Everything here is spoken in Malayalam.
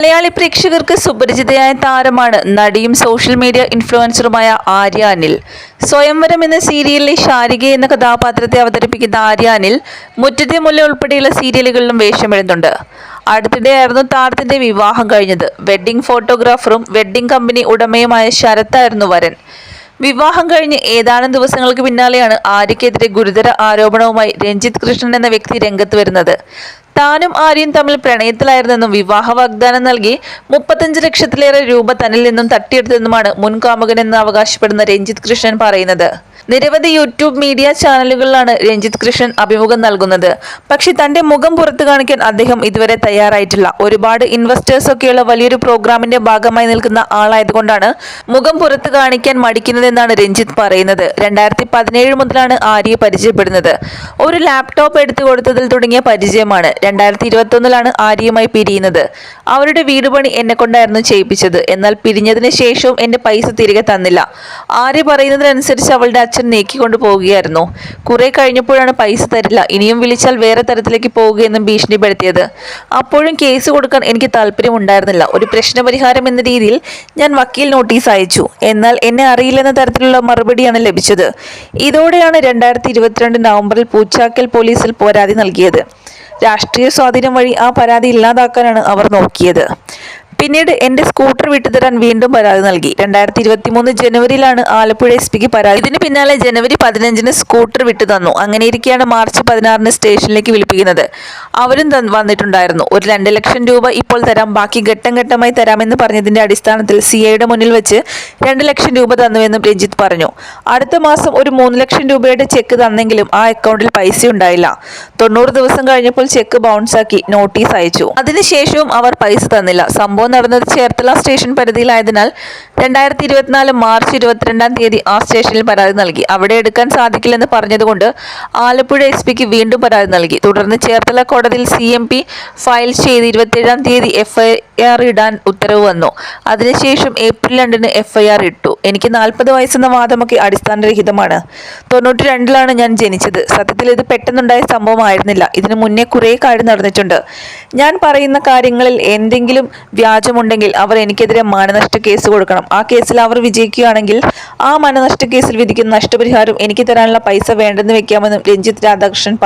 മലയാളി പ്രേക്ഷകർക്ക് സുപരിചിതയായ താരമാണ് നടിയും സോഷ്യൽ മീഡിയ ഇൻഫ്ലുവൻസറുമായ ആര്യ അനിൽ. സ്വയംവരം എന്ന സീരിയലിലെ ശാരിക എന്ന കഥാപാത്രത്തെ അവതരിപ്പിക്കുന്ന ആര്യ അനിൽ മുറ്റത്തെ മുല്ല ഉൾപ്പെടെയുള്ള സീരിയലുകളിലും വേഷമിടുന്നുണ്ട്. അടുത്തിടെയായിരുന്നു താരത്തിന്റെ വിവാഹം കഴിഞ്ഞത്. വെഡ്ഡിംഗ് ഫോട്ടോഗ്രാഫറും വെഡ്ഡിംഗ് കമ്പനി ഉടമയുമായ ശരത്തായിരുന്നു വരൻ. വിവാഹം കഴിഞ്ഞ് ഏതാനും ദിവസങ്ങൾക്ക് പിന്നാലെയാണ് ആര്യക്കെതിരെ ഗുരുതര ആരോപണവുമായി രഞ്ജിത്ത് കൃഷ്ണൻ എന്ന വ്യക്തി രംഗത്ത് വരുന്നത്. താനും ആര്യൻ തമ്മിൽ പ്രണയത്തിലായിരുന്നെന്നും വിവാഹ വാഗ്ദാനം നൽകി മുപ്പത്തഞ്ച് ലക്ഷത്തിലേറെ രൂപ തന്നിൽ നിന്നും തട്ടിയെടുത്തെന്നുമാണ് മുൻ കാമുകനെന്ന് അവകാശപ്പെടുന്ന രഞ്ജിത്ത് കൃഷ്ണൻ പറയുന്നത്. നിരവധി യൂട്യൂബ് മീഡിയ ചാനലുകളിലാണ് രഞ്ജിത്ത് കൃഷ്ണൻ അഭിമുഖം നൽകുന്നത്. പക്ഷെ തന്റെ മുഖം പുറത്തു കാണിക്കാൻ അദ്ദേഹം ഇതുവരെ തയ്യാറായിട്ടില്ല. ഒരുപാട് ഇൻവെസ്റ്റേഴ്സ് ഒക്കെയുള്ള വലിയൊരു പ്രോഗ്രാമിന്റെ ഭാഗമായി നിൽക്കുന്ന ആളായതുകൊണ്ടാണ് മുഖം പുറത്തു കാണിക്കാൻ മടിക്കുന്നതെന്നാണ് രഞ്ജിത്ത് പറയുന്നത്. രണ്ടായിരത്തി പതിനേഴ് മുതലാണ് ആര്യയെ പരിചയപ്പെടുന്നത്. ഒരു ലാപ്ടോപ്പ് എടുത്തു കൊടുത്തതിൽ തുടങ്ങിയ പരിചയമാണ്. രണ്ടായിരത്തി ഇരുപത്തി ഒന്നിലാണ് ആര്യയുമായി പിരിയുന്നത്. അവരുടെ വീട് പണി എന്നെ കൊണ്ടായിരുന്നു ചെയ്യിപ്പിച്ചത്. എന്നാൽ പിരിഞ്ഞതിന് ശേഷവും എന്റെ പൈസ തിരികെ തന്നില്ല. ആര്യ പറയുന്നതിനനുസരിച്ച് അവളുടെ അച്ഛൻ നീക്കിക്കൊണ്ട് പോവുകയായിരുന്നു. കുറെ കഴിഞ്ഞപ്പോഴാണ് പൈസ തരില്ല. ഇനിയും വിളിച്ചാൽ വേറെ തരത്തിലേക്ക് പോവുകയെന്നും ഭീഷണിപ്പെടുത്തിയത്. അപ്പോഴും കേസ് കൊടുക്കാൻ എനിക്ക് താല്പര്യമുണ്ടായിരുന്നില്ല. ഒരു പ്രശ്നപരിഹാരം എന്ന രീതിയിൽ ഞാൻ വക്കീൽ നോട്ടീസ് അയച്ചു. എന്നാൽ എന്നെ അറിയില്ലെന്ന തരത്തിലുള്ള മറുപടിയാണ് ലഭിച്ചത്. ഇതോടെയാണ് രണ്ടായിരത്തി ഇരുപത്തിരണ്ട് നവംബറിൽ പൂച്ചാക്കൽ പോലീസിൽ പരാതി നൽകിയത്. രാഷ്ട്രീയ സ്വാധീനം വഴി ആ പരാതി ഇല്ലാതാക്കാനാണ് അവർ നോക്കിയത്. പിന്നീട് എന്റെ സ്കൂട്ടർ വിട്ടുതരാൻ വീണ്ടും പരാതി നൽകി. രണ്ടായിരത്തി ഇരുപത്തി മൂന്ന് ജനുവരിയിലാണ് ആലപ്പുഴ എസ് പിക്ക് പരാതി. ഇതിന് പിന്നാലെ ജനുവരി പതിനഞ്ചിന് സ്കൂട്ടർ വിട്ടു തന്നു. അങ്ങനെ ഇരിക്കെയാണ് മാർച്ച് പതിനാറിന് സ്റ്റേഷനിലേക്ക് വിളിപ്പിക്കുന്നത്. അവരും വന്നിട്ടുണ്ടായിരുന്നു. ഒരു രണ്ട് ലക്ഷം രൂപ ഇപ്പോൾ തരാം. ബാക്കി ഘട്ടം ഘട്ടമായി തരാമെന്ന് പറഞ്ഞതിന്റെ അടിസ്ഥാനത്തിൽ സി ഐയുടെ മുന്നിൽ വെച്ച് രണ്ട് ലക്ഷം രൂപ തന്നുവെന്നും രഞ്ജിത്ത് പറഞ്ഞു. അടുത്ത മാസം ഒരു മൂന്ന് ലക്ഷം രൂപയുടെ ചെക്ക് തന്നെങ്കിലും ആ അക്കൗണ്ടിൽ പൈസ ഉണ്ടായില്ല തൊണ്ണൂറ് ദിവസം കഴിഞ്ഞപ്പോൾ ചെക്ക് ബൗൺസാക്കി നോട്ടീസ് അയച്ചു. അതിനുശേഷവും അവർ പൈസ തന്നില്ല. സംഭവം നടന്നത് ചേർത്തല സ്റ്റേഷൻ പരിധിയിലായതിനാൽ രണ്ടായിരത്തി ഇരുപത്തിനാല് മാർച്ച് ഇരുപത്തിരണ്ടാം തീയതി ആ സ്റ്റേഷനിൽ പരാതി നൽകി. അവിടെ എടുക്കാൻ സാധിക്കില്ലെന്ന് പറഞ്ഞതുകൊണ്ട് ആലപ്പുഴ എസ് പിക്ക് വീണ്ടും പരാതി നൽകി. തുടർന്ന് ചേർത്തല കോടതിയിൽ സി എം പി ഫയൽ ചെയ്ത് ഇരുപത്തിയേഴാം തീയതി എഫ്ഐആർ ഇടാൻ ഉത്തരവ് വന്നു. അതിനുശേഷം ഏപ്രിൽ രണ്ടിന് എഫ്ഐആർ ഇട്ടു. എനിക്ക് നാൽപ്പത് വയസ്സെന്ന വാദമൊക്കെ അടിസ്ഥാനരഹിതമാണ്. തൊണ്ണൂറ്റി രണ്ടിലാണ് ഞാൻ ജനിച്ചത്. സത്യത്തിൽ ഇത് പെട്ടെന്നുണ്ടായ സംഭവമായിരുന്നില്ല. ഇതിനു മുന്നേ കുറേ കാര്യം നടന്നിട്ടുണ്ട്. ഞാൻ പറയുന്ന കാര്യങ്ങളിൽ എന്തെങ്കിലും വ്യാജമുണ്ടെങ്കിൽ അവർ എനിക്കെതിരെ മാനനഷ്ട കേസ് കൊടുക്കണം. ആ കേസിൽ അവർ വിജയിക്കുകയാണെങ്കിൽ ആ മാനനഷ്ട കേസിൽ വിധിക്കുന്ന നഷ്ടപരിഹാരം എനിക്ക് തരാനുള്ള പൈസ വേണ്ടെന്ന് വെക്കാമെന്നും രഞ്ജിത്ത് രാധാകൃഷ്ണൻ